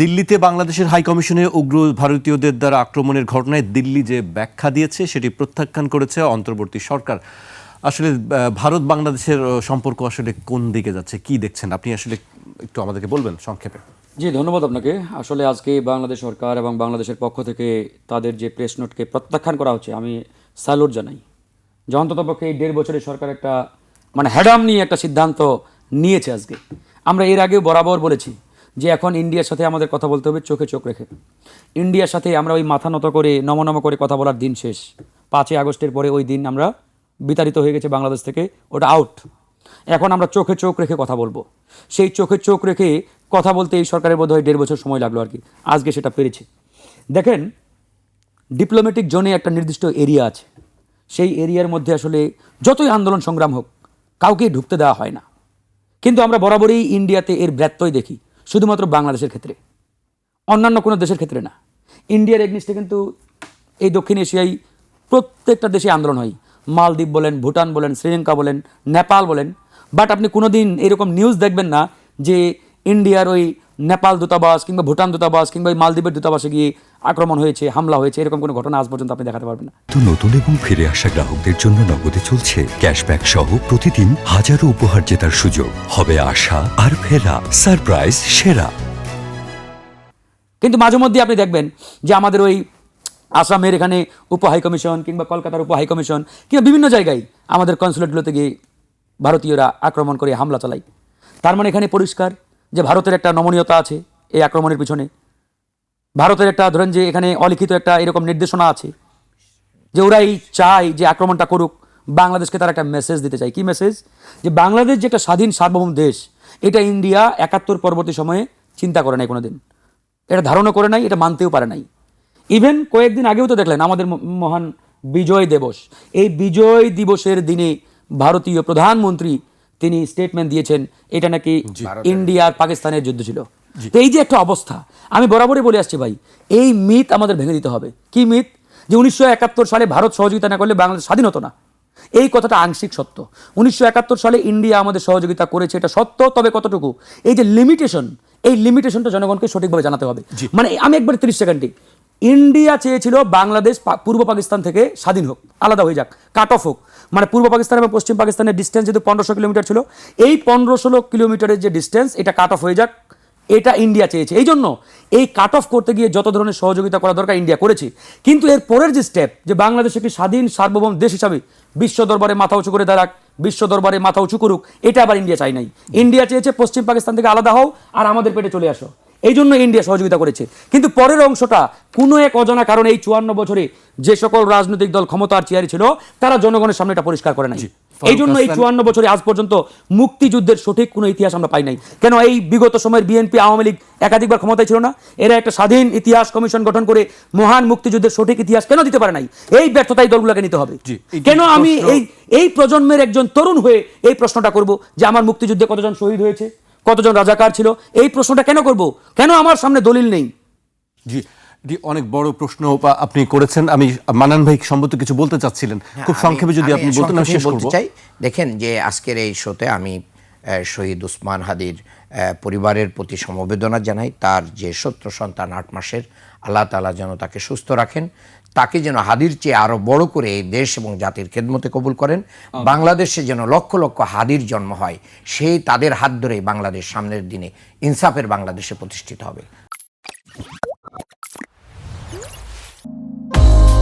দিল্লিতে বাংলাদেশের হাই কমিশনে উগ্র ভারতীয়দের দ্বারা আক্রমণের ঘটনায় দিল্লি যে ব্যাখ্যা দিয়েছে, সেটি প্রত্যাখ্যান করেছে অন্তর্বর্তী সরকার। আসলে ভারত বাংলাদেশের সম্পর্ক আসলে কোন দিকে যাচ্ছে, কি দেখছেন? আপনি আসলে একটু আমাদেরকে বলবেন সংক্ষেপে। জি, ধন্যবাদ আপনাকে। আসলে আজকে বাংলাদেশ সরকার এবং বাংলাদেশের পক্ষ থেকে তাদের যে প্রেস নোটকে প্রত্যাখ্যান করা হচ্ছে, আমি স্যালুট জানাই। যে অন্ততপক্ষে এই দেড় বছরের সরকার একটা মানে হ্যাডাম নিয়ে একটা সিদ্ধান্ত নিয়েছে আজকে। আমরা এর আগেও বরাবর বলেছি যে এখন ইন্ডিয়ার সাথে আমাদের কথা বলতে হবে, চোখে চোখ রেখে। ইন্ডিয়ার সাথে আমরা ওই মাথা নত করে নম নম করে কথা বলার দিন শেষ। পাঁচই আগস্টের পরে ওই দিন আমরা বিতাড়িত হয়ে গেছে বাংলাদেশ থেকে, ওটা আউট এখন আমরা চোখে চোখ রেখে কথা বলব। সেই চোখে চোখ রেখে কথা বলতে এই সরকারের বোধ হয় দেড় বছর সময় লাগল আর কি। আজকে সেটা পেরেছে। দেখেন ডিপ্লোম্যাটিক জোনে একটা নির্দিষ্ট এরিয়া আছে। সেই এরিয়ার মধ্যে আসলে যতই আন্দোলন সংগ্রাম হোক, কাউকে ঢুকতে দেওয়া হয় না। কিন্তু আমরা বরাবরই ইন্ডিয়াতে এর ব্যত্যয় দেখি। শুধুমাত্র বাংলাদেশের ক্ষেত্রে। অন্যান্য কোনো দেশের ক্ষেত্রে না। ইন্ডিয়ার এগনিস্টে কিন্তু এই দক্ষিণ এশিয়ায় প্রত্যেকটা দেশে আন্দোলন হয়। মালদ্বীপ বলেন, ভুটান বলেন, শ্রীলঙ্কা বলেন, নেপাল বলেন। বাট আপনি কোনো দিন এরকম নিউজ দেখবেন না যে ইন্ডিয়ার ওই নেপাল দূতাবাস কিংবা ভুটান দূতাবাস কিংবা মালদ্বীপের দূতাবাসে গিয়ে আক্রমণ হয়েছে হামলা হয়েছে এরকম কোনো ঘটনা আজ পর্যন্ত আপনি দেখাতে পারবেন না। তো নতুন এবং ফিরে আসা গ্রাহকদের জন্য নগদে চলছে ক্যাশব্যাক সহ প্রতিদিন হাজারো উপহার জেতার সুযোগ। হবে আশা আর ফেরা সারপ্রাইজ সেরা। কিন্তু মাঝে মধ্যে আপনি দেখবেন যে আমাদের ওই আসামের এখানে উপ হাই কমিশন কিংবা কলকাতার উপ হাই কমিশন কিংবা বিভিন্ন জায়গায় আমাদের কনসুলেটগুলোতে গিয়ে ভারতীয়রা আক্রমণ করে হামলা চালায়। তার মানে এখানে পরিষ্কার যে ভারতের একটা নমনীয়তা আছে এই আক্রমণের পিছনে। ভারতের একটা, ধরেন যে এখানে অলিখিত একটা এরকম নির্দেশনা আছে যে ওরাই চায় যে আক্রমণটা করুক, বাংলাদেশকে তারা একটা মেসেজ দিতে চায়। কি মেসেজ যে বাংলাদেশ যে একটা স্বাধীন সার্বভৌম দেশ, এটা ইন্ডিয়া একাত্তর পরবর্তী সময়ে চিন্তা করে নাই কোনোদিন। এটা ধারণা করে নাই, এটা মানতেও পারে নাই। ইভেন কয়েকদিন আগেও তো দেখলেন আমাদের মহান বিজয় দিবস। এই বিজয় দিবসের দিনে ভারতীয় প্রধানমন্ত্রী তিনি স্টেটমেন্ট দিয়েছেন এটা নাকি ইন্ডিয়া আর পাকিস্তানের যুদ্ধ ছিল। তো এই যে একটা অবস্থা আমি বরাবরই বলে আসছি ভাই এই মিথ আমাদের ভেঙে দিতে হবে। কি মিথ যে উনিশশো একাত্তর সালে ভারত সহযোগিতা না করলে বাংলাদেশ স্বাধীন হতো না। এই কথাটা আংশিক সত্য। উনিশশো একাত্তর সালে ইন্ডিয়া আমাদের সহযোগিতা করেছে এটা সত্য তবে কতটুকু? এই যে লিমিটেশন এই লিমিটেশনটা জনগণকে সঠিকভাবে জানাতে হবে। মানে আমি একবার তিরিশ সেকেন্ডে ইন্ডিয়া চেয়েছিল বাংলাদেশ পূর্ব পাকিস্তান থেকে স্বাধীন হোক, আলাদা হয়ে যাক কাট অফ হোক। মানে পূর্ব পাকিস্তান এবং পশ্চিম পাকিস্তানের ডিস্টেন্স যেহেতু পনেরোশো কিলোমিটার ছিল, এই পনেরো ষোলো কিলোমিটারের যে ডিস্টেন্স এটা কাট অফ হয়ে যাক, এটা ইন্ডিয়া চেয়েছে। এই জন্য এই কাট অফ করতে গিয়ে যত ধরনের সহযোগিতা করা দরকার ইন্ডিয়া করেছে। কিন্তু এর পরের যে স্টেপ যে বাংলাদেশ একটি স্বাধীন, সার্বভৌম দেশ হিসাবে বিশ্ব দরবারে মাথা উঁচু করে দাঁড়াক, বিশ্ব দরবারে মাথা উঁচু করুক, এটা আবার ইন্ডিয়া চাই নাই। ইন্ডিয়া চেয়েছে পশ্চিম পাকিস্তান থেকে আলাদা হও আর আমাদের পেটে চলে আসো। এই জন্য ইন্ডিয়া সহযোগিতা করেছে। কিন্তু পরের অংশটা কোনো এক অজানা কারণে এই চুয়ান্ন বছরে যে সকল রাজনৈতিক দল ক্ষমতার চেয়ারে ছিল তারা জনগণের সামনে এটা পরিষ্কার করে নাই। এই জন্য এই চুয়ান্ন বছরে আজ পর্যন্ত মুক্তিযুদ্ধের সঠিক কোনো ইতিহাস আমরা পাই নাই। কেন এই বিগত সময়ের বিএনপি আওয়ামী লীগ একাধিকবার ক্ষমতায় ছিল না? এরা একটা স্বাধীন ইতিহাস কমিশন গঠন করে মহান মুক্তিযুদ্ধের সঠিক ইতিহাস কেন দিতে পারে নাই? এই ব্যর্থতাই দলগুলোকে নিতে হবে। কেন আমি এই এই প্রজন্মের একজন তরুণ হয়ে এই প্রশ্নটা করব যে আমার মুক্তিযুদ্ধে কতজন শহীদ হয়েছে? কতজন রাজাকার ছিল? এই প্রশ্নটা কেন করব? কেন আমার সামনে দলিল নেই? জি এটি অনেক বড় প্রশ্ন আপনি করেছেন। আমি মানান ভাই সম্ভবত কিছু বলতে চাচ্ছিলেন। খুব হ্যাঁ, সংক্ষেপে যদি আপনি বলতেন আমি শেষ বলতে করব। চাই দেখেন যে আজকের এই শোতে আমি শহীদ উসমান হাদির আহ, পরিবারের প্রতি সমবেদনা জানাই। তার যে সত্য সন্তান আট মাসের আল্লাহ তালা যেন তাকে সুস্থ রাখেন। তাকে যেন হাদির চেয়ে আরও বড় করে এই দেশ এবং জাতির খেদমতে কবুল করেন। বাংলাদেশে যেন লক্ষ লক্ষ হাদির জন্ম হয় সেই তাদের হাত ধরে বাংলাদেশ সামনের দিনে ইনসাফের বাংলাদেশে প্রতিষ্ঠিত হবে।